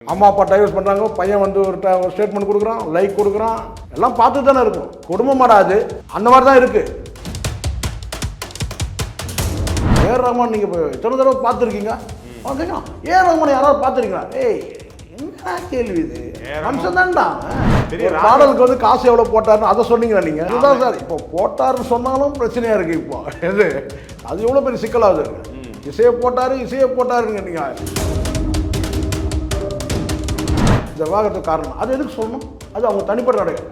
அம்மா அப்பா டைவர்ஸ் பண்ணுறாங்க பையன் வந்து ஒரு ஒரு ஸ்டேட்மெண்ட் கொடுக்குறான் லைக் கொடுக்குறான் எல்லாம் பார்த்து தானே இருக்கும். குடும்பமாடா அது. அந்த மாதிரி தான் இருக்கு. ஏஆர் ரஹ்மான் நீங்கள் எத்தனை தடவை பார்த்துருக்கீங்க? ஓகேங்களா ஏஆர் ரஹ்மான் யாராவது பார்த்துருக்கீங்களா? ஏய் என்ன கேள்வி இது? மனுஷன் தான்டா. பாடலுக்கு வந்து காசு எவ்வளோ போட்டாருன்னு அதை சொன்னீங்களா நீங்கள் அதுதான் சார் இப்போ போட்டாருன்னு சொன்னாலும் பிரச்சனையாக இருக்குது இப்போ. எது? அது எவ்வளோ பெரிய சிக்கலாகுது இசையை போட்டாரு இசையை போட்டாருங்க நீங்கள் இந்த காரணம். அது எதுக்கு சொல்லணும்? அது அவங்க தனிப்பட்ட நடவடிக்கை.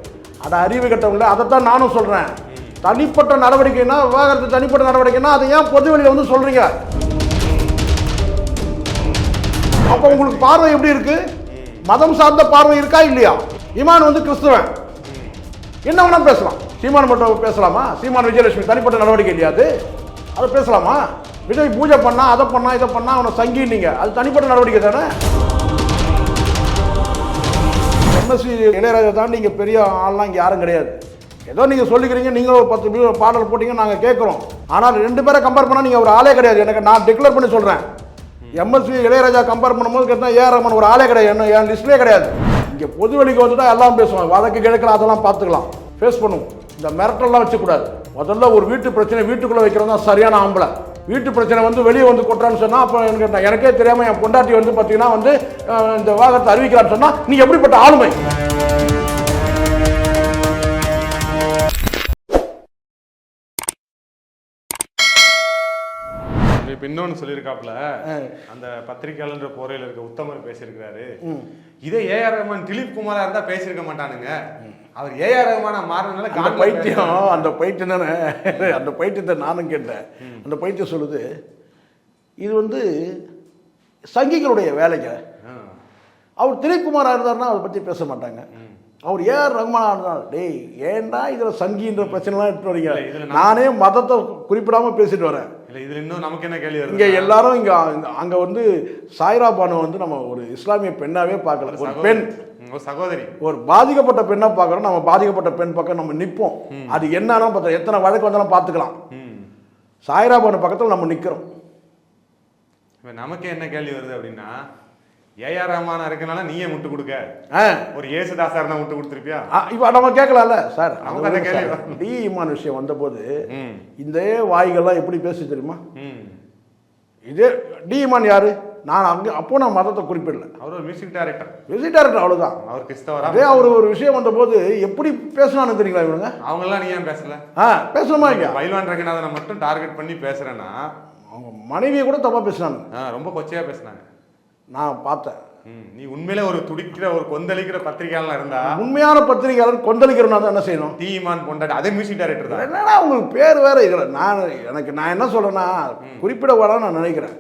அதை அறிவு கட்டவங்கள அதைத்தான் நானும் சொல்கிறேன் தனிப்பட்ட நடவடிக்கைனா விவாகரத்து தனிப்பட்ட நடவடிக்கைனா அதை ஏன் பொது வெளியில வந்து சொல்கிறீங்க அப்போ உங்களுக்கு பார்வை எப்படி இருக்கு? மதம் சார்ந்த பார்வை இருக்கா இல்லையா? இமான் வந்து கிறிஸ்துவன். என்ன வேணா பேசலாம். சீமான் மட்டும் பேசலாமா? சீமான் விஜயலட்சுமி தனிப்பட்ட நடவடிக்கை இல்லையா அது? அதை பேசலாமா? விஜய் பூஜை பண்ணா அதை பண்ணா இதை பண்ணா அவனை சங்கின்னீங்க அது தனிப்பட்ட நடவடிக்கை தானே? எம்எஸ்சி இளையராஜா தான் நீங்கள் பெரிய ஆள்லாம் இங்கே யாரும் கிடையாது. ஏதோ நீங்கள் சொல்லிக்கிறீங்க நீங்களும் ஒரு பத்து பேர் பாடல் போட்டிங்க நாங்கள் கேட்குறோம் ஆனால் ரெண்டு பேரை கம்பேர் பண்ணால் நீங்கள் ஒரு ஆளே கிடையாது. எனக்கு நான் டிக்ளேர் பண்ணி சொல்கிறேன் எம்எஸ்சி இளையராஜா கம்பேர் பண்ணும்போது கேட்டால் ஏஆர் ரமன் ஒரு ஆளே கிடையாது. என்ன என் லிஸ்ட்லேயே கிடையாது. இங்கே பொது வெளிக்கு தான் எல்லாம் பேசுவாங்க. வழக்கு கிழக்கில் அதெல்லாம் பார்த்துக்கலாம். ஃபேஸ் பண்ணுவோம். இந்த மிரட்டல்லாம் வச்சுக்கூடாது. முதல்ல ஒரு வீட்டு பிரச்சனை வீட்டுக்குள்ளே வைக்கிறது தான் சரியான ஆம்பளை. வீட்டு பிரச்சனை வந்து வெளியே வந்து கொட்டுறான்னு சொன்னால் அப்போ எனக்கு எனக்கே தெரியாமல் என் பொண்டாட்டி வந்து பார்த்தீங்கன்னா வந்து இந்த விவாகரத்தை அறிவிக்கிறான்னு சொன்னால் நீ எப்படிப்பட்ட ஆளுமை? இப்ப இன்னொன்னு சொல்லியிருக்காப்ல அந்த பத்திரிகையாளர் போரையில் இருக்க உத்தமர் பேசியிருக்கிறாரு. இதே ஏஆர் ரஹ்மான் திலீப் குமாரா இருந்தா பேசியிருக்க மாட்டானுங்க. அவர் ஏஆர் ரஹ்மானா மாறினால அந்த பைத்தியம் அந்த பைத்தியம் தானே. அந்த பைத்தியத்தை நானும் கேட்டேன். அந்த பைத்தியம் சொல்லுது இது வந்து சங்கிகளுடைய வேலைங்க. அவர் திலீப்குமாரா இருந்தாருன்னா அதை பற்றி பேச மாட்டாங்க. அவர் ஏஆர் ரஹ்மானா இருந்தால் டேய் ஏன்டா இதில் சங்கின்ற பிரச்சனைலாம் எடுத்து வரீங்க? நான்- மதத்தை குறிப்பிடாம பேசிட்டு வரேன். இல்ல இதுல இன்னும் நமக்கு என்ன கேள்வி இங்க எல்லாரும் இங்க அங்க வந்து சாய்ரா பானு வந்து நம்ம ஒரு இஸ்லாமிய பெண்ணாவே பார்க்கல. ஒரு பெண். சகோதரி. ஒரு பாதிக்கப்பட்ட பெண்ணா பார்க்குறோம். நம்ம பாதிக்கப்பட்ட பெண் பக்கம் நம்ம நிற்போம். அது என்னன்னா பார்த்தா எத்தனை வழக்கு வந்தாலும் பார்த்துக்கலாம். சாய்ரா பானு பக்கத்தில் நம்ம நிற்கிறோம் இப்ப நமக்கு என்ன கேள்வி வருது அப்படின்னா ஏஆர் ரஹ்மானா இருக்கனால நீயே முட்டு கொடுக்க. ஒரு ஏசுதாசா இருந்தா முட்டு கொடுத்துருப்பியா? இப்போ நம்ம கேட்கலாம்ல சார்? டி இமான் விஷயம் வந்தபோது இந்த வாய்கள்லாம் எப்படி பேசி தெரியுமா? இதே டி இமான் யாரு? நான் அங்கே அப்போ நான் மதத்தை குறிப்பிடல. அவர் ஒரு மியூசிக் டைரக்டர் விசிட்டார்ட்ட அவ்வளோதான் அவர் கிறிஸ்தவரா? அதே அவர் ஒரு விஷயம் வந்தபோது எப்படி பேசினான்னு தெரியுங்களா இவனுங்க? அவங்க எல்லாம் நீ ஏன் பேசல? ஆ பேசணுமா இல்லையா? பைல்வான் ரங்கநாதனை மட்டும் டார்கெட் பண்ணி பேசுறேன்னா அவங்க மனைவியை கூட தப்பா பேசினாங்க. ரொம்ப கொச்சையா பேசுனாங்க. நான் பார்த்தேன். நீ உண்மையிலே ஒரு துடிக்கிற ஒரு கொந்தளிக்கிற பத்திரிகையாளர் இருந்தா? உண்மையான பத்திரிகையாளர் கொந்தளிக்கிறவனா தான் என்ன செய்யணும்? தீமான் பொண்டாட்டி அதே மியூசிக் டைரக்டர் தான். என்னடா உங்களுக்கு பேர் வேற இதில்? நான் எனக்கு நான் என்ன சொல்றேன்னா குறிப்பிட வேணாம்னு நான் நினைக்கிறேன்.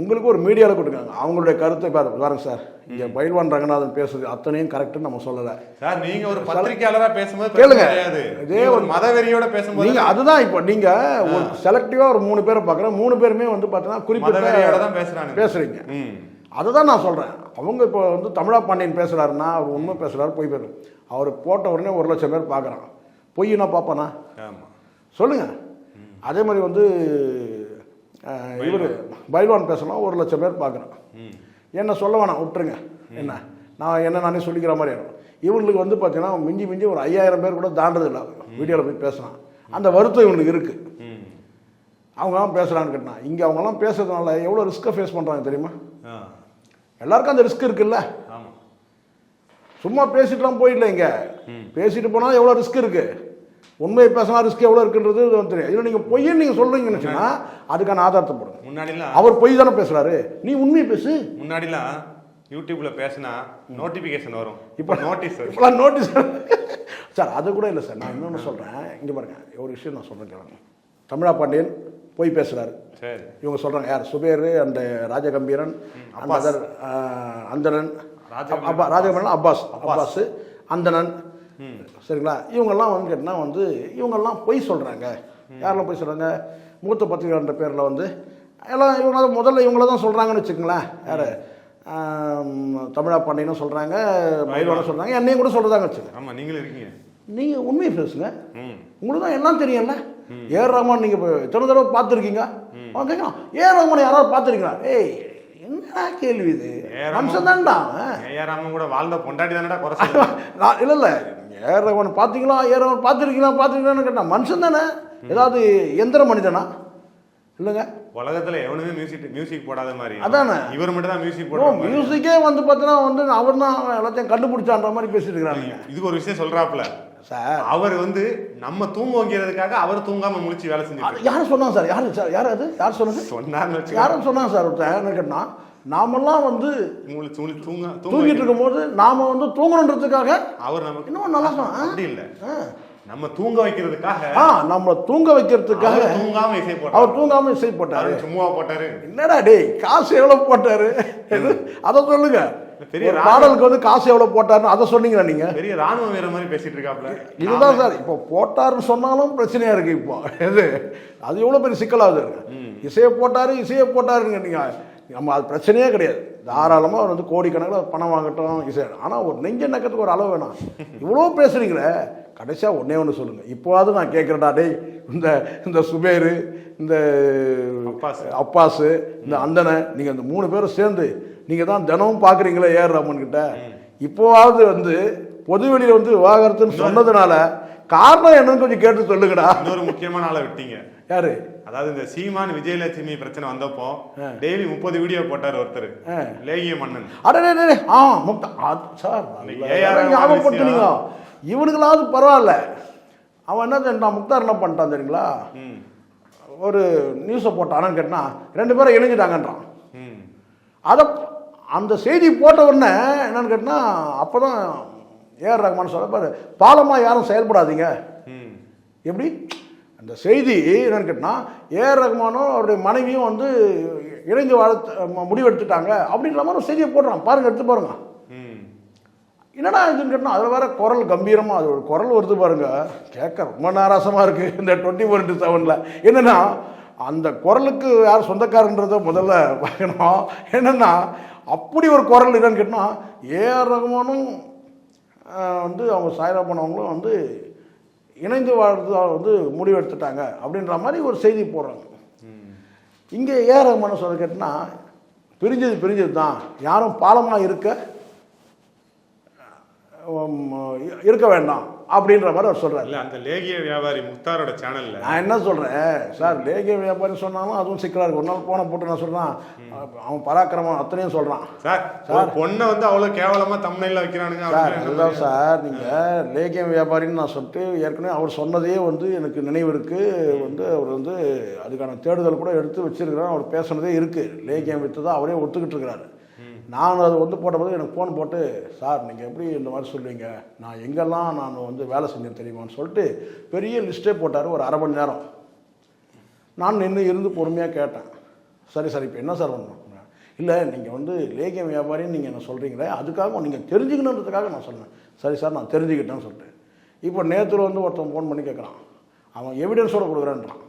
உங்களுக்கு ஒரு மீடியாவில் கொடுங்க அவங்களுடைய கருத்தை பாரு பாருங்க சார். இங்கே பயில்வான் ரங்கநாதன் பேசுறது அத்தனையும் கரெக்டுன்னு நம்ம சொல்லலை. சார் நீங்க ஒரு பத்திரிகையாளரா பேசும்போது கேளுங்க. இதே ஒரு மதவெறியோட பேசும்போது நீங்க அதுதான் இப்போ நீங்க ஒரு செலக்டிவா ஒரு மூணு பேரை பார்க்குறேன். மூணு பேருமே வந்து பார்த்தீங்கன்னா குறிப்பிட்ட பேசுறீங்க. ம். அதை தான் நான் சொல்கிறேன் அவங்க இப்போ வந்து தமிழா பாண்டியன் பேசுகிறாருன்னா அவர் உண்மை பேசுகிறாரு பொய் பேசுறாரு அவர் போட்ட உடனே ஒரு லட்சம் பேர் பார்க்குறான் பொய்னா பார்ப்பானா ஆமா. சொல்லுங்கள் அதே மாதிரி வந்து இவர் பைல்வான் பேசலாம் ஒரு லட்சம் பேர் பார்க்குறான் என்ன சொல்ல வேணாம் விட்டுருங்க. என்ன? நான் என்ன நானே சொல்லிக்கிற மாதிரி ஆயிடும். இவங்களுக்கு வந்து பார்த்தீங்கன்னா மிஞ்சி மிஞ்சி ஒரு ஐயாயிரம் பேர் கூட தாண்டது இல்லை. வீடியோவில் போய் பேசலாம். அந்த வருத்தம் இவனுக்கு இருக்குது அவங்களாம் பேசுகிறான்னு கேட்டான். இங்கே அவங்களாம் பேசுறதுனால எவ்வளோ ரிஸ்க்கை ஃபேஸ் பண்ணுறாங்க தெரியுமா? எல்லாருக்கும் அந்த ரிஸ்க் இருக்குல்ல? சும்மா பேசிட்டுலாம் போயிடல இங்க. பேசிட்டு போனால் எவ்வளோ ரிஸ்க் இருக்கு? உண்மையை பேசினா ரிஸ்க் எவ்வளோ இருக்குன்றது தெரியும் இதில் நீங்கள் பொய்ன்னு நீங்கள் சொல்றீங்கன்னு சொன்னா அதுக்கான ஆதாரத்தை போடுங்க. முன்னாடிலாம். அவர் பொய் தானே பேசுறாரு. நீ உண்மையை பேசு. முன்னாடிலாம் யூடியூப்ல பேசினா நோட்டிபிகேஷன் வரும். இப்போ நோட்டீஸ் வரும். இப்போலாம் நோட்டீஸ் சார் அது கூட இல்லை சார். நான் இன்னொன்று சொல்கிறேன் இங்கே பாருங்க. ஒரு விஷயம் நான் சொல்கிறேன் கேளுங்க. தமிழா பாண்டியன் பொய் பேசுறாரு. சரி. இவங்க சொல்றாங்க யார்? சுபேர் அந்த ராஜகம்பீரன். அதர், அந்தணன் அப்பா ராஜகம்பீரன் அப்பாஸ் அப்பாஸ். அந்தணன். சரிங்களா? இவங்கெல்லாம் வந்து கேட்டினா வந்து இவங்கெல்லாம் பொய் சொல்றாங்க. யாரெல்லாம் பொய் சொல்றாங்க? மூத்த பத்திரிகைன்ற பேரில் வந்து எல்லாம் இவங்க தான் முதல்ல இவங்கள தான் சொல்கிறாங்கன்னு வச்சுக்கோங்களேன். யார்? தமிழா பாண்டியனும் சொல்கிறாங்க மயில்வானும் சொல்கிறாங்க என்னையும் கூட சொல்கிறதாங்க வச்சுக்கோங்க. ஆமா நீங்களும் இருக்கீங்க. நீங்கள் உண்மையை பேசுங்க. உங்களுக்கு தான் எல்லாம் தெரியும்ல. ஏஆர் ரஹ்மான் நீங்கள் இப்போ எத்தனை தடவை பார்த்துருக்கீங்க? ஓகேங்களா ஏஆர் ரஹ்மான் யாராவது பார்த்துருக்கீங்களா ஏய் என்ன கேள்வி இது? மனுஷன் தான்டா ஏஆராமன் கூட வாழ்ந்த பொண்டாட்டி தானடா குறை இல்லை இல்லை. ஏறவன் பார்த்தீங்களா ஏறவன் பார்த்துருக்கீங்களா பார்த்துருக்கீங்களான்னு கேட்டான். மனுஷன் தானே. ஏதாவது எந்திர மனிதனா? இல்லைங்க உலகத்துல எவனுமே மியூசிக் மியூசிக் போடாத மாதிரி. அதானே. இவர் மட்டும் தான் மியூசிக் போடுறாங்க மியூசிக்கே வந்து பார்த்தீங்கன்னா வந்து அவர் தான் எல்லாத்தையும் கண்டுபிடிச்சான்ற மாதிரி பேசிட்டு இருக்கிறாங்க இதுக்கு ஒரு விஷயம் சொல்றாப்புல. சார். அவர் வந்து நம்ம தூங்க வைக்கிறதுக்காக அவர் தூங்காம முழிச்சு வேலை செஞ்சுட்டு யார் சொன்னாங்க சார்? யார் சார்? யார் அது? யார் சொன்னது? வச்சுக்கோ யாரும் சொன்னாங்க சார் என்ன கேட்டா நாமெல்லாம் வந்து தூங்கிட்டு வைக்கிறது. இருக்கும்போது நாம வந்து தூங்கணுன்றதுக்காக அவர் நமக்கு இன்னும் நல்லா சொன்னா அப்படி இல்ல. நம்ம தூங்க வைக்கிறதுக்காக ஆ நம்மளை தூங்க வைக்கிறதுக்காக தூங்காம இசை போட்டார். அவர் தூங்காம இசை போட்டாரு. சும்மா போட்டாரு? என்னடா டேய் காசு எவ்வளவு போட்டாரு? அதை சொல்லுங்க. பெரிய பாடலுக்கு வந்து காசு எவ்வளவு போட்டாருன்னு அதை சொன்னீங்களா நீங்க? பெரிய ராணுவ வீரர் மாதிரி பேசிட்டு இருக்காப்ல. இதுதான் சார் இப்போ போட்டாருன்னு சொன்னாலும் பிரச்சனையா இருக்கு இப்போ. எது? அது எவ்வளவு பெரிய சிக்கலாகுது இசையை போட்டாரு இசையை போட்டாருங்க நீங்க. நம்ம அது பிரச்சனையே கிடையாது. தாராளமாக அவர் வந்து கோடிக்கணக்கில் பணம் வாங்கட்டும் இசை. ஆனால் ஒரு நெஞ்ச நக்கத்துக்கு ஒரு அளவு வேணாம். இவ்வளோ பேசுறீங்களே கடைசியாக ஒன்றே ஒன்று சொல்லுங்கள் இப்போவாவது நான் கேட்குறேன்டா டேய் இந்த இந்த சுபேரு இந்த. அப்பாஸு இந்த அந்தனை நீங்கள் இந்த மூணு பேரும் சேர்ந்து நீங்கள் தான் தினமும் பார்க்குறீங்களே ஏஆர் ரமன் கிட்ட. இப்போவாவது வந்து பொதுவெளியில் வந்து விவாகரத்துன்னு சொன்னதுனால காரணம் என்னன்னு கொஞ்சம் கேட்டு சொல்லுங்கடா. இன்னொரு முக்கியமான ஆளை விட்டீங்க. யாரு? அதாவது இந்த சீமான் விஜயலட்சுமி பிரச்சனை வந்தப்போ டெய்லி முப்பது வீடியோ போட்டார் ஒருத்தர் லேகிய மன்னன். அடடே ஆ முக்தா சார் ஞாபகப்படுத்துனீங்க. இவனுங்களாவது பரவாயில்ல. அவன் என்ன செஞ்சான் முக்தார் என்ன பண்ணிட்டான் தெரியுங்களா? ஒரு நியூஸை போட்டானான்னு கேட்டா ரெண்டு பேரும் இணைஞ்சிட்டாங்கன்றான். அதை அந்த செய்தி போட்ட உடனே என்னன்னு கேட்டினா அப்போ தான் ஏஆர் ரஹ்மான் சொல்ல பாரு பாலமாக யாரும் செயல்படாதீங்க. எப்படி? அந்த செய்தி என்னன்னு கேட்டினா ஏஆர் ரஹ்மானும் அவருடைய மனைவியும் வந்து இணைந்து வாழ முடிவெடுத்துட்டாங்க அப்படின்ற மாதிரி ஒரு செய்தியை போடுறான். பாருங்க எடுத்து பாருங்க. என்னடா இதுன்னு கேட்டால் அதில் வேற குரல் கம்பீரமாக அது ஒரு குரல் வருது பாருங்க. கேட்க ரொம்ப நாராசமாக இருக்குது இந்த டுவெண்ட்டி ஃபோர் இன்ட்டு செவனில் என்னென்னா அந்த குரலுக்கு யார் சொந்தக்காரன்றதை முதல்ல பார்க்கணும். என்னென்னா அப்படி ஒரு குரல் என்னன்னு கேட்டால் ஏஆர் ரகுமானும் வந்து அவங்க சாய்ரா பண்ணவங்களும் வந்து இணைந்து வாழ்றதாக வந்து முடிவெடுத்துட்டாங்க அப்படின்ற மாதிரி ஒரு செய்தி போடுறாங்க. இங்கே ஏஆர் ரகுமான சொல்ல கேட்டால் பிரிஞ்சது பிரிஞ்சது தான். யாரும் பாலமாக இருக்க இருக்க வேண்டாம். அப்படின்ற மாதிரி அவர் சொல்கிறார் இல்ல அந்த லேகிய வியாபாரி முக்தாரோட சேனல்ல நான் என்ன சொல்கிறேன் சார் லேகிய வியாபாரி சொன்னாலும் அதுவும் சிக்கலாக இருக்கு. ஒரு நாள் போன போட்டு நான் சொல்கிறான் அவன் பராக்கிரமம் அத்தனையும் சொல்கிறான் சார் ஒரு பொண்ணை வந்து அவ்வளவு கேவலமா தமிழ்ல வைக்கிறானுங்க சார் அதுதான் சார் நீங்கள் லேகியம் வியாபாரின்னு நான் சொல்லிட்டு ஏற்கனவே அவர் சொன்னதே வந்து எனக்கு நினைவு இருக்குது வந்து அவர் வந்து அதுக்கான தேடுதல் கூட எடுத்து வச்சிருக்கிறார். அவர் பேசுனதே இருக்குது லேகியம் விற்று தான் அவரே ஒத்துக்கிட்டு இருக்கிறாரு. நான் அது வந்து போட்டபோது எனக்கு ஃபோன் போட்டு சார் நீங்கள் எப்படி இந்த மாதிரி சொல்லுவீங்க நான் எங்கெல்லாம் நான் வந்து வேலை செஞ்சேன் தெரியுமான்னு சொல்லிட்டு பெரிய லிஸ்ட்டே போட்டார் ஒரு அரை மணி நேரம். நான் நின்று இருந்து பொறுமையாக கேட்டேன். சரி சார் இப்போ என்ன சார் பண்ணணும் இல்லை நீங்கள் வந்து லேகியம் வியாபாரின்னு நீங்கள் என்ன சொல்கிறீங்களே அதுக்காக நீங்கள் தெரிஞ்சுக்கணுன்றதுக்காக நான் சொன்னேன். சரி சார் நான் தெரிஞ்சுக்கிட்டேன்னு சொல்லிட்டு. இப்போ நேற்றுல வந்து ஒருத்தன் ஃபோன் பண்ணி கேட்குறான் அவன் எவிடன்ஸோடு கொடுக்குறேன்றான்.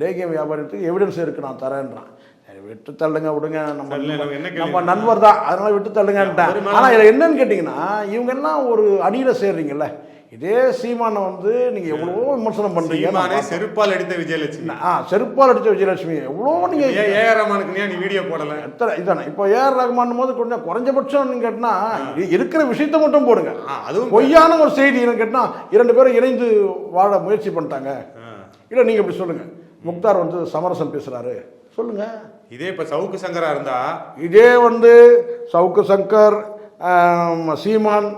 லேகியம் வியாபாரத்துக்கு எவிடன்ஸ் இருக்குது நான் தரேன்றான். விட்டு தள்ளுங்க விடுங்க. நம்ம நம்ம நண்பர் தான் அதனால விட்டு தள்ளுங்கன்ட்டேன் ஆனால் இதில் என்னன்னு கேட்டிங்கன்னா இவங்க எல்லாம் ஒரு அடியில் சேர்றீங்கல்ல. இதே சீமானை வந்து நீங்கள் எவ்வளவோ விமர்சனம் பண்ணுறீங்க சீமானே செருப்பால் அடித்த விஜயலட்சுமி. ஆ செருப்பால் அடித்த விஜயலட்சுமி. எவ்வளோ நீங்கள் ஏன் ஏஆர் ரஹ்மானுக்கு நீ வீடியோ போடல? எத்தனை இதானே. இப்போ ஏஆர் ரஹ்மான் போது கொஞ்சம் குறைஞ்சபட்சம் கேட்டினா இருக்கிற விஷயத்தை மட்டும் போடுங்க. அதுவும் பொய்யான ஒரு செய்தி கேட்டினா இரண்டு பேரும் இணைந்து வாழ முயற்சி பண்ணிட்டாங்க. இல்லை நீங்கள் இப்படி சொல்லுங்கள் முக்தார் வந்து சமரசம் பேசுகிறாரு சொல்லுங்கள் இதே இப்ப சவுக்கு சங்கரா இருந்தா? இதே வந்து சவுக்கு சங்கர் சீமான்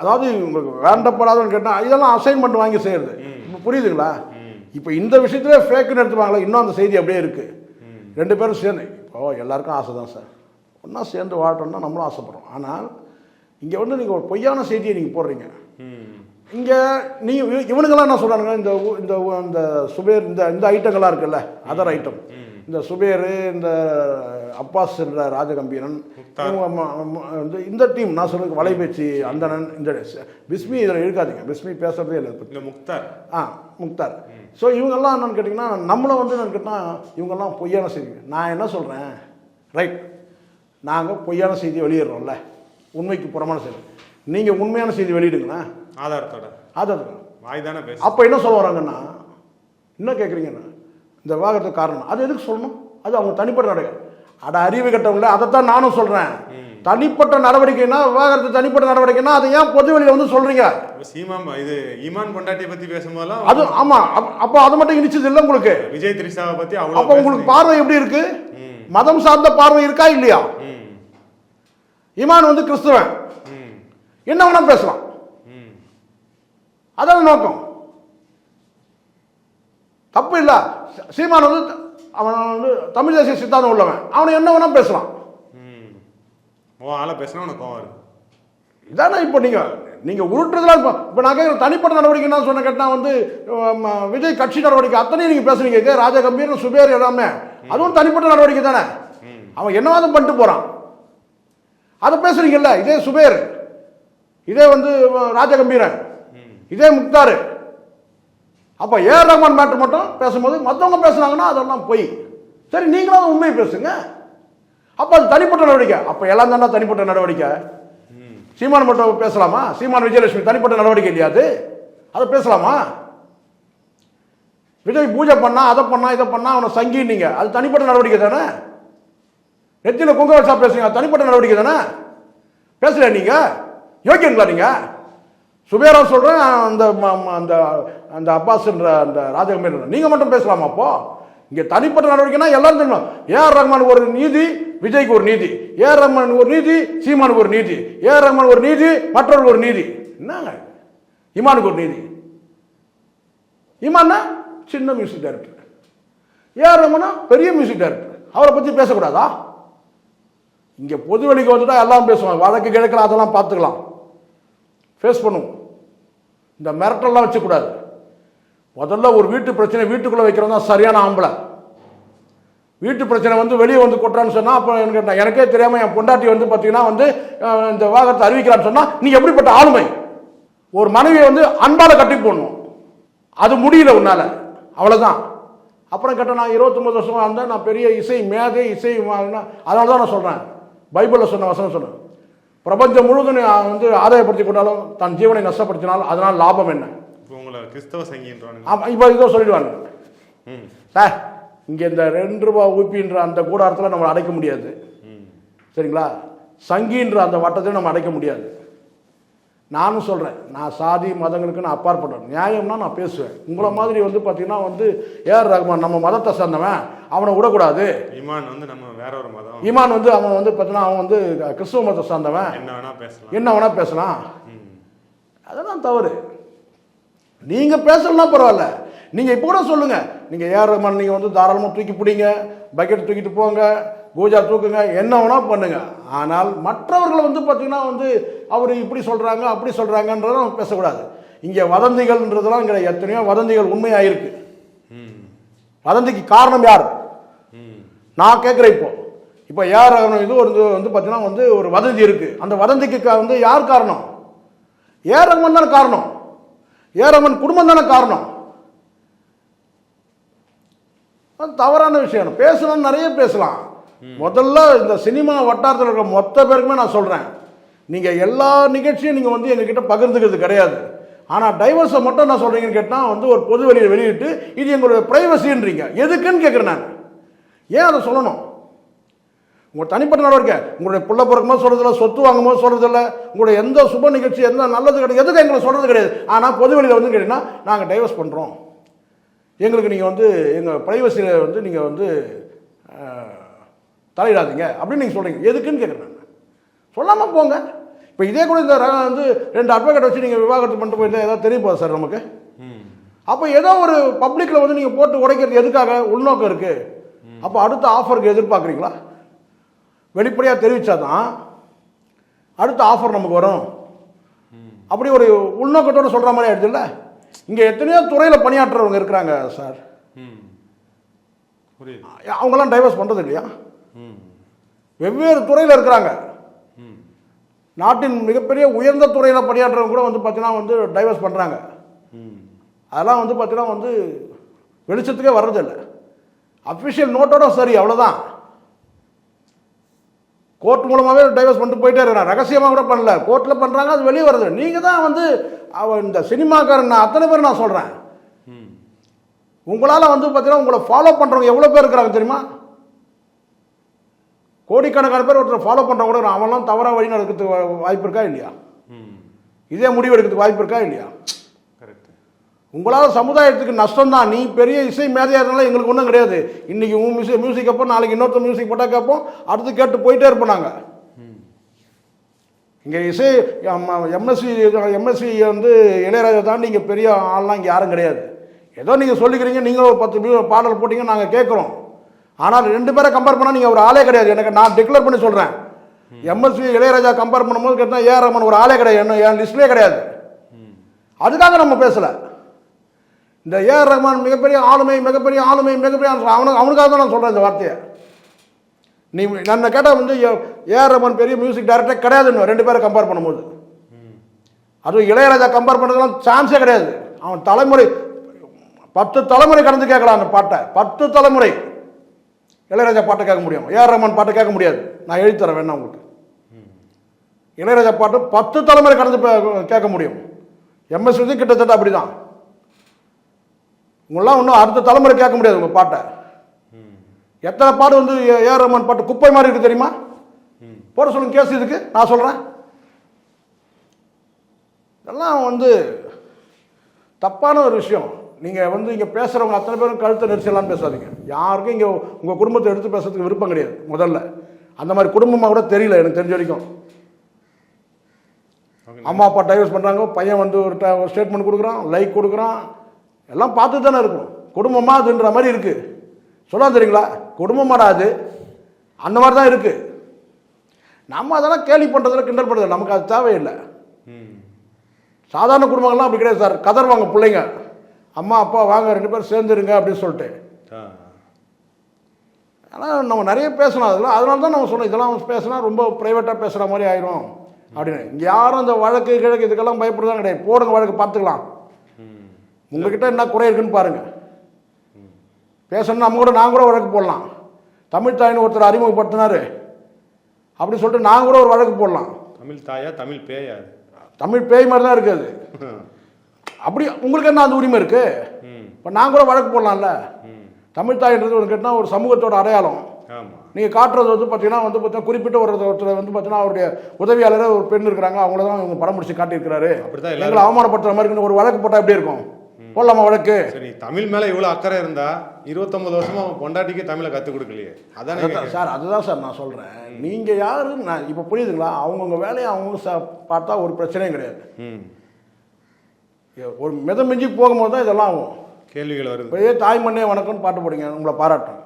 அதாவது உங்களுக்கு வேண்டப்படாதன்னு கேட்டால் இதெல்லாம் அசைன்மெண்ட் வாங்கி செய்யறது. இப்போ புரியுதுங்களா? இப்போ இந்த விஷயத்துல ஃபேக்குன்னு எடுத்துவாங்களா இன்னும் அந்த செய்தி அப்படியே இருக்கு. ரெண்டு பேரும் சேர்ந்து. இப்போ எல்லாருக்கும் ஆசை தான் சார். ஒன்றா சேர்ந்து வாழட்டோம்னா நம்மளும் ஆசைப்படுறோம். ஆனால் இங்கே வந்து நீங்கள் ஒரு பொய்யான செய்தியை நீங்கள் போடுறீங்க. இங்கே நீ இவ- இவனுங்கெல்லாம் என்ன சொல்கிறாங்க இந்த இந்த இந்த சுபேர் இந்த இந்த ஐட்டங்கள்லாம் இருக்குல்ல அதர் ஐட்டம் இந்த சுபேரு இந்த அப்பாஸ் என்ற ராஜகம்பீரன் வந்து இந்த டீம் நான் சொல்றது வலைபேச்சு அந்தணன் இந்த பிஸ்மி இதில் இருக்காதீங்க. பிஸ்மி பேசுறதே இல்லை. இந்த முக்தார். ஆ முக்தார். ஸோ இவங்கெல்லாம் என்னன்னு கேட்டிங்கன்னா நம்மளை வந்து என்னன்னு கேட்டால் இவங்கெல்லாம் பொய்யான செய்தி நான் என்ன சொல்கிறேன் ரைட் நாங்கள் பொய்யான செய்தி வெளியிடுறோம்ல. உண்மைக்கு புறமான செய்தி. நீங்கள் உண்மையான செய்தி வெளியிடுங்களேன் ஆதாரத்தோட அதான் வாய் தானே பேசு. அப்போ என்ன சொல்ல வராங்கன்னா என்ன கேட்குறீங்கன்னா இந்த விவாகரத்துக்கு காரணம். அது எதுக்கு சொல்லணும்? அது அவங்க தனிப்பட்ட நாடகம் அட அறிவு கட்டவங்கள அதைத்தான் நானும் சொல்றேன். தனிப்பட்ட நடவடிக்கைனா விவாகரத்து தனிப்பட்ட நடவடிக்கைனா அதை ஏன் பொது வெளியில வந்து சொல்றீங்க? இப்ப சீமான் இது ஈமான் பொண்டாட்டியை பத்தி பேசும்போதெல்லாம் அது ஆமா. அப்ப- அப்போ அது மட்டும் இனிச்சது இல்லை உங்களுக்கு? விஜய் திரிஷாவை பத்தி அப்போ அவ்வளவு உங்களுக்கு பார்வை எப்படி இருக்கு? ம். மதம் சார்ந்த பார்வை இருக்கா இல்லையா? ம், இமான் வந்து கிறிஸ்துவன். என்ன வேணா பேசலாம். அதான் நோக்கம். தப்பு இல்ல. சீமான் வந்து அவன் வந்து தமிழ் தேசிய சித்தாந்தம் உள்ளவன். அவனை என்ன வேணா பேசலாம். பேசினா உனக்கு கோவம் இதானே இப்போ நீங்க நீங்க உருட்டுறதுலாம் இப்போ இப்போ நான் கேட்குற தனிப்பட்ட நடவடிக்கை என்ன சொன்ன கேட்டா வந்து விஜய் கட்சி நடவடிக்கை அத்தனையும் நீங்க பேசுறீங்க இதே ராஜகம்பீர் சுபேர் எல்லாமே. அதுவும் தனிப்பட்ட நடவடிக்கை தானே. அவன் என்னவாதம் பண்ணிட்டு போறான். அதை பேசுறீங்கல்ல இதே சுபேர். இதே வந்து ராஜகம்பீரன் இதே முக்தாரு. அப்போ ஏஆர் ரஹ்மான் மேட்டர் மட்டும் பேசும்போது மற்றவங்க பேசுனாங்கன்னா அதெல்லாம் போய். சரி நீங்களும் உண்மையை பேசுங்க. அப்போ அது தனிப்பட்ட நடவடிக்கை. அப்போ எல்லாம் தானே தனிப்பட்ட நடவடிக்கை. சீமான் மட்டும் பேசலாமா? சீமான் விஜயலட்சுமி தனிப்பட்ட நடவடிக்கை இல்லையா அது? அதை பேசலாமா? விஜய் பூஜை பண்ணா அதை பண்ணா இதை பண்ணா அவனை சங்கின்னீங்க. அது தனிப்பட்ட நடவடிக்கை தானே? நெத்தியில் குங்க வச்சா பேசுங்க அது தனிப்பட்ட நடவடிக்கை தானே? பேசல நீங்கள் யோக்கியங்களா நீங்க? சுபேரா சொல்றேன் அந்த அந்த அந்த அப்பாஸ்ன்ற அந்த ராஜகம்பீர் நீங்க மட்டும் பேசலாமா அப்போ? இங்க தனிப்பட்ட நடவடிக்கைனா எல்லாரும் தெரியும். ஏஆர் ரஹ்மான் ஒரு நீதி விஜய்க்கு ஒரு நீதி. ஏஆர் ரஹ்மான் ஒரு நீதி சீமானுக்கு ஒரு நீதி. ஏஆர் ரஹ்மான் ஒரு நீதி மற்றவர்களுக்கு ஒரு நீதி. என்னங்க? இமானுக்கு ஒரு நீதி. இமான்னா சின்ன மியூசிக் டைரக்டர் ஏஆர் ரஹ்மானா பெரிய மியூசிக் டைரக்டர் அவரை பத்தி பேசக்கூடாதா? இங்க பொது வெளிக்கு வந்துட்டா எல்லாம் பேசுவாங்க. வழக்கு கிழக்கில் அதெல்லாம் பார்த்துக்கலாம். ஃபேஸ் பண்ணுவோம். இந்த மிரட்டெல்லாம் வச்சக்கூடாது. முதல்ல ஒரு வீட்டு பிரச்சனை வீட்டுக்குள்ளே வைக்கிறது தான் சரியான ஆம்பளை. வீட்டு பிரச்சனை வந்து வெளியே வந்து கொட்டுறான்னு சொன்னால் அப்போ எனக்கு எனக்கே தெரியாமல் என் பொண்டாட்டி வந்து பார்த்தீங்கன்னா வந்து இந்த விவாகரத்தை அறிவிக்கிறான்னு சொன்னால் நீ எப்படிப்பட்ட ஆளுமை? ஒரு மனைவியை வந்து அன்பால் கட்டி போடணும். அது முடியல உன்னால். அவ்வளோதான் அப்புறம் கேட்டால் நான் இருபத்தொம்பது வருஷமாக இருந்தேன். நான் பெரிய இசை மேதை இசை அதனால தான் நான் சொல்கிறேன் பைபிளில் சொன்ன வசனம் சொன்னேன் பிரபஞ்சம் முழுவதும் வந்து ஆதாயப்படுத்தி கொண்டாலும் தன் ஜீவனை நஷ்டப்படுத்தினாலும் அதனால் லாபம் என்ன? உங்களை கிறிஸ்தவ ஆமாம் இப்போ இதோ சொல்லிடுவாங்க. சார் இங்கே இந்த ரெண்டு ரூபா ஊப்பின்ற அந்த கூடாரத்தில் நம்ம அடைக்க முடியாது. சரிங்களா? சங்கின்ற அந்த வட்டத்தில் நம்ம அடைக்க முடியாது. நானும் சொல்கிறேன் நான் சாதி மதங்களுக்கு நான் அப்பாற்பட்டேன் நியாயம்னா நான் பேசுவேன். உங்களை மாதிரி வந்து பார்த்தீங்கன்னா வந்து ஏஆர் ரஹ்மான் நம்ம மதத்தை சேர்ந்தவன் அவனை விடக்கூடாது. ஈமான் வந்து நம்ம வேற ஒரு மதம். ஈமான் வந்து அவன் வந்து பார்த்தீங்கன்னா அவன் வந்து கிறிஸ்துவ மதத்தை சார்ந்தவன். என்ன வேணா பேசலாம். என்ன வேணா பேசலாம். அதெல்லாம் தவறு. நீங்க பேசலாம் பரவாயில்ல. நீங்க இப்போ கூட சொல்லுங்க. நீங்க ஏஆர் ரஹ்மான் நீங்க வந்து தாராளமா தூக்கி பிடிங்க பக்கெட் தூக்கிட்டு போங்க பூஜா தூக்குங்க என்ன வேணால் பண்ணுங்கள் ஆனால் மற்றவர்களை வந்து பார்த்தீங்கன்னா வந்து அவர் இப்படி சொல்கிறாங்க அப்படி சொல்றாங்கன்றதும் பேசக்கூடாது. இங்கே வதந்திகள்ன்றதெல்லாம் இங்கே எத்தனையோ வதந்திகள் உண்மையாயிருக்கு. ம் வதந்திக்கு காரணம் யார்? நான் கேட்குறேன் இப்போ. இப்போ யார் இது ஒரு வந்து பார்த்தீங்கன்னா வந்து ஒரு வதந்தி இருக்குது அந்த வதந்திக்கு வந்து யார் காரணம்? ஏ ரஹ்மான் தானே காரணம். ஏர் ரஹ்மான் குடும்பம் தானே காரணம். தவறான விஷயம். பேசணும்னு நிறைய பேசலாம். முதல்ல இந்த சினிமா வட்டாரத்தில் இருக்கிற மொத்த பேருக்குமே நான் சொல்கிறேன் நீங்கள் எல்லா நிகழ்ச்சியும் நீங்கள் வந்து எங்ககிட்ட பகிர்ந்துக்கிறது கிடையாது. ஆனால் டைவர்ஸை மட்டும் என்ன சொல்கிறீங்கன்னு கேட்டால் வந்து ஒரு பொது வெளியில் வெளியிட்டு இது எங்களுடைய ப்ரைவசின்றீங்க எதுக்குன்னு கேட்குறேன் நான். ஏன் அதை சொல்லணும்? உங்கள் தனிப்பட்ட நடவடிக்கை உங்களுடைய பிள்ளை பிறக்கும்போது சொல்கிறதில்ல சொத்து வாங்கும்போது சொல்கிறதில்ல உங்களுடைய எந்த சுப நிகழ்ச்சி எந்த நல்லது கிடையாது எதுக்கு எங்களை சொல்கிறது கிடையாது. ஆனால் பொது வெளியில் வந்து கேட்டிங்கன்னா நாங்கள் டைவர்ஸ் பண்ணுறோம் எங்களுக்கு நீங்கள் வந்து எங்கள் ப்ரைவசியில் வந்து நீங்கள் வந்து தலையிடாதீங்க அப்படின்னு நீங்கள் சொல்கிறீங்க எதுக்குன்னு கேட்குறேன் சொல்லாமல் போங்க. இப்போ இதே கூட இந்த வந்து ரெண்டு அட்வொகேட் வச்சு நீங்கள் விவாகரத்து பண்ணிட்டு போயிட்டு ஏதாவது தெரிய போகுது சார் நமக்கு? அப்போ ஏதோ ஒரு பப்ளிக்கில் வந்து நீங்கள் போட்டு உடைக்கிறது எதுக்காக? உள்நோக்கம் இருக்குது அப்போ அடுத்த ஆஃபருக்கு எதிர்பார்க்குறீங்களா? வெளிப்படையாக தெரிவிச்சாதான் அடுத்த ஆஃபர் நமக்கு வரும். அப்படி ஒரு உள்நோக்கத்தோட சொல்கிற மாதிரி ஆயிடுச்சுல்ல? இங்கே எத்தனையோ துறையில் பணியாற்றுறவங்க இருக்கிறாங்க சார். அவங்கெல்லாம் டைவர்ஸ் பண்ணுறது இல்லையா வெவ்வேறு துறையில் இருக்கிறாங்க. ம். நாட்டின் மிகப்பெரிய உயர்ந்த துறையில் பணியாற்றுறவங்க கூட வந்து பார்த்தீங்கன்னா வந்து டைவர்ஸ் பண்ணுறாங்க ம். அதெல்லாம் வந்து பார்த்தீங்கன்னா வந்து வெளிச்சத்துக்கே வர்றதில்லை. அஃபிஷியல் நோட்டோட சரி அவ்வளோதான் கோர்ட் மூலமாகவே டைவர்ஸ் பண்ணிட்டு போயிட்டே இருக்கிறான். ரகசியமாக கூட பண்ணல. கோர்ட்டில் பண்ணுறாங்க அது வெளியே வருது. நீங்கள் தான் வந்து அவ இந்த சினிமாக்காரன் நான் அத்தனை பேர் நான் சொல்கிறேன் உங்களால் வந்து பார்த்தீங்கன்னா உங்களை ஃபாலோ பண்ணுறவங்க எவ்வளோ பேர் இருக்கிறாங்க தெரியுமா? கோடிக்கணக்கான பேர் ஒருத்தர் ஃபாலோ பண்ணுறவங்க கூட. அவன்லாம் தவறாக வழி நடக்கிறதுக்கு வாய்ப்பு இருக்கா இல்லையா? ம். இதே முடிவு எடுக்கிறதுக்கு வாய்ப்பு இருக்கா இல்லையா? கரெக்ட் உங்களால் சமுதாயத்துக்கு நஷ்டம் தான் நீ பெரிய இசை மேதையாக இருந்தாலும் எங்களுக்கு ஒன்றும் கிடையாது. இன்னைக்கு உன் மியூசிக் மியூசிக் அப்போ நாளைக்கு இன்னொருத்தர் மியூசிக் போட்டால் கேட்போம் அடுத்து கேட்டு போயிட்டே இருப்போம் நாங்கள் இங்கே இசை எம்எஸ்சி எம்எஸ்சி வந்து இளையராஜா தாண்டி இங்கே பெரிய ஆள்லாம் இங்கே யாரும் கிடையாது. ஏதோ நீங்கள் சொல்லிக்கிறீங்க நீங்களும் ஒரு பத்து பாடல் போட்டீங்க நாங்கள் கேட்குறோம் ஆனால் ரெண்டு பேரை கம்பேர் பண்ணால் நீங்கள் ஒரு ஆளே கிடையாது. எனக்கு நான் டிக்ளேர் பண்ணி சொல்கிறேன் எம்எஸ்வி இளையராஜா கம்பேர் பண்ணும்போது கேட்டால் ஏஆர் ரமன் ஒரு ஆளே கிடையாது. என்ன என் லிஸ்ட்லேயே கிடையாது. அதுக்காக நம்ம பேசலை. இந்த ஏஆர் ரஹ்மான் மிகப்பெரிய ஆளுமை மிகப்பெரிய ஆளுமை மிகப்பெரிய அவனுக்கு அவனுக்காக தான் நான் சொல்கிறேன் இந்த வார்த்தையை. நீ என்னை கேட்டால் வந்து ஏஆர் ரஹ்மான் பெரிய மியூசிக் டைரக்டர் கிடையாதுன்னு ரெண்டு பேரும் கம்பேர் பண்ணும்போது. அதுவும் இளையராஜா கம்பேர் பண்ணுறதுலாம் சான்ஸே கிடையாது. அவன் தலைமுறை பத்து தலைமுறை கடந்து கேட்கலாம் அந்த பாட்டை. பத்து தலைமுறை. இளையராஜா பாட்டை கேட்க முடியும்? ஏஆர் ரஹ்மான் பாட்டை கேட்க முடியாது. நான் எழுதி தரேன் வேணா உங்களுக்கு. இளையராஜா பாட்டு பத்து தலைமுறை கடந்து பே- கேட்க முடியும். எம்எஸ் விஜய் கிட்டத்தட்ட அப்படிதான். உங்களெலாம் இன்னும் அடுத்த தலைமுறை கேட்க முடியாது உங்கள் பாட்டை. எத்தனை பாட்டு வந்து ஏ ஏஆர் ரஹ்மான் பாட்டு குப்பை மாதிரி இருக்கு தெரியுமா? போட சொல்லுங்க கேஸ் இதுக்கு நான் சொல்கிறேன் இதெல்லாம் வந்து தப்பான ஒரு விஷயம். நீங்கள் வந்து இங்கே பேசுகிறவங்க அத்தனை பேரும் கழுத்தை நெரிசலாம் பேசாதீங்க. யாருக்கும் இங்கே உங்கள் குடும்பத்தை எடுத்து பேசுறதுக்கு விருப்பம் கிடையாது முதல்ல. அந்த மாதிரி குடும்பமாக கூட தெரியல எனக்கு தெரிஞ்ச வரைக்கும். அம்மா அப்பா டைவர்ஸ் பண்ணுறாங்க பையன் வந்து ஒரு ஸ்டேட்மெண்ட் கொடுக்குறான் லைக் கொடுக்குறான். எல்லாம் பார்த்து தானே இருக்கும் குடும்பமா அதுன்ற மாதிரி இருக்குது சொல்ல தெரியுங்களா? குடும்பமாடா அது. அந்த மாதிரி தான் இருக்குது நம்ம அதெல்லாம் கேலி பண்ணுறதுல கிண்டல் பண்ணுறது நமக்கு அது தேவையில்லை. சாதாரண குடும்பங்கள்லாம் அப்படி கிடையாது சார். கதறுவாங்க பிள்ளைங்க. அம்மா அப்பா வாங்க ரெண்டு பேரும் சேர்ந்துருங்க அப்படின்னு சொல்லிட்டு. ஆனால் நம்ம நிறைய பேசணும் அதெல்லாம். அதனால தான் நம்ம சொன்னோம் இதெல்லாம் பேசினா ரொம்ப ப்ரைவேட்டாக பேசுகிற மாதிரி ஆயிரும் அப்படின்னு. இங்கே யாரும் இந்த வழக்கு கிழக்கு இதுக்கெல்லாம் பயப்படுறதா கிடையாது. போடுங்க வழக்கு பார்த்துக்கலாம். உங்ககிட்ட என்ன குறை இருக்குன்னு பாருங்க. பேசணும் நம்ம கூட நான் கூட வழக்கு போடலாம். தமிழ் தாயின்னு ஒருத்தர் அறிமுகப்படுத்தினாரு. அப்படி சொல்லிட்டு நான் கூட ஒரு வழக்கு போடலாம். தமிழ் தாயா தமிழ் பேயா தமிழ் பேய் மாதிரி தான் இருக்குது அப்படி உங்களுக்கு என்ன அந்த உரிமை இருக்கு? இப்போ நான் கூட வழக்கு போடலாம்ல. ம். தமிழ் தாயின்றது ஒரு கேட்டால் ஒரு சமூகத்தோட அடையாளம். நீங்கள் காட்டுறது வந்து பார்த்தீங்கன்னா வந்து பார்த்தீங்கன்னா குறிப்பிட்ட ஒரு ஒருத்தர் வந்து பார்த்தீங்கன்னா அவருடைய உதவியாளர் ஒரு பெண் இருக்கிறாங்க அவங்கள தான் இவங்க படம் முடிச்சு காட்டியிருக்கிறாரு. எங்களை அவமானப்படுத்துற மாதிரி ஒரு வழக்கு போட்டால் எப்படி இருக்கும்? போடலாமா வழக்கு? சரி தமிழ் மேல இவ்வளவு அக்கறை இருந்தா இருபத்தொன்பது வருஷமா அவன் பொண்டாட்டிக்கே தமிழை கத்துக் கொடுக்கலையே. அதானே. சார் அதுதான் சார் நான் சொல்கிறேன் நீங்கள் யாரு? நான் இப்போ புரியுதுங்களா? அவங்கவுங்க வேலையை அவங்க பார்த்தா ஒரு பிரச்சனையும் கிடையாது. ஒரு மிதமிஞ்சி போகும்போது தான் இதெல்லாம் ஆகும். கேள்விகள் வருது. இப்போயே தாய்மண்ணே வணக்கம்னு பாட்டு போடுங்க உங்களை பாராட்டும்.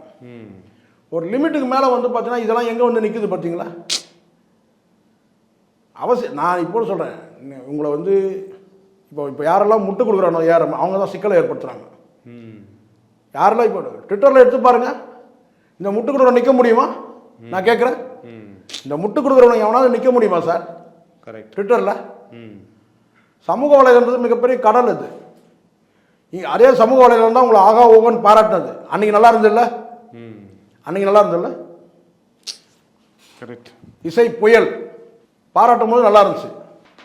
ஒரு லிமிட்டுக்கு மேலே வந்து பார்த்தீங்கன்னா இதெல்லாம் எங்கே வந்து நிற்குது பார்த்தீங்களா அவசியம் நான் இப்போ சொல்கிறேன் உங்களை வந்து இப்போ இப்போ யாரெல்லாம் முட்டு கொடுக்குறானோ யார் அவங்க தான் சிக்கலை ஏற்படுத்துகிறாங்க யாரெல்லாம் இப்போ ட்விட்டரில் எடுத்து பாருங்க இந்த முட்டு கொடுக்குறவன் நிற்க முடியுமா? நான் கேட்குறேன் இந்த முட்டு கொடுக்குறவன் எவனாவது நிற்க முடியுமா சார்? கரெக்ட். ட்விட்டரில்? சமூக வலைதளன்றது மிகப்பெரிய கடல் அது. நீ- அதே சமூக வலைதளம் தான் உங்களை ஆகா ஓகன்னு பாராட்டினது. அன்னைக்கு நல்லா இருந்ததில்ல? அன்னைக்கு நல்லா இருந்ததில்ல? கரெக்ட் இசை புயல் பாராட்டும் போது நல்லா இருந்துச்சு.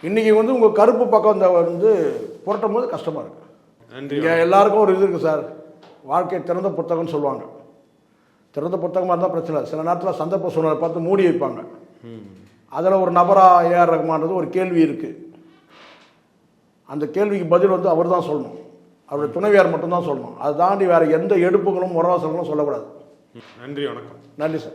இன்னைக்கு வந்து உங்கள் கருப்பு பக்கம் வந்து புரட்டும் போது கஷ்டமாக இருக்கு. இங்கே எல்லாருக்கும் ஒரு இது இருக்குது சார். வாழ்க்கை திறந்த புத்தகம்னு சொல்லுவாங்க. திறந்த புத்தகமாக இருந்தால் பிரச்சனை இல்லை. சில நேரத்தில் சந்தர்ப்ப சூழ்நிலை பார்த்து மூடி வைப்பாங்க. அதில் ஒரு நபரா ஏஆர் ரஹ்மான்றது ஒரு கேள்வி இருக்குது அந்த கேள்விக்கு பதில் வந்து அவர் தான் சொல்லணும். அவருடைய துணைவியார் மட்டும்தான் சொல்லணும். அதை தாண்டி வேறு எந்த எடுப்புகளும் முறவாசல்களும் சொல்லக்கூடாது. நன்றி வணக்கம். நன்றி சார்.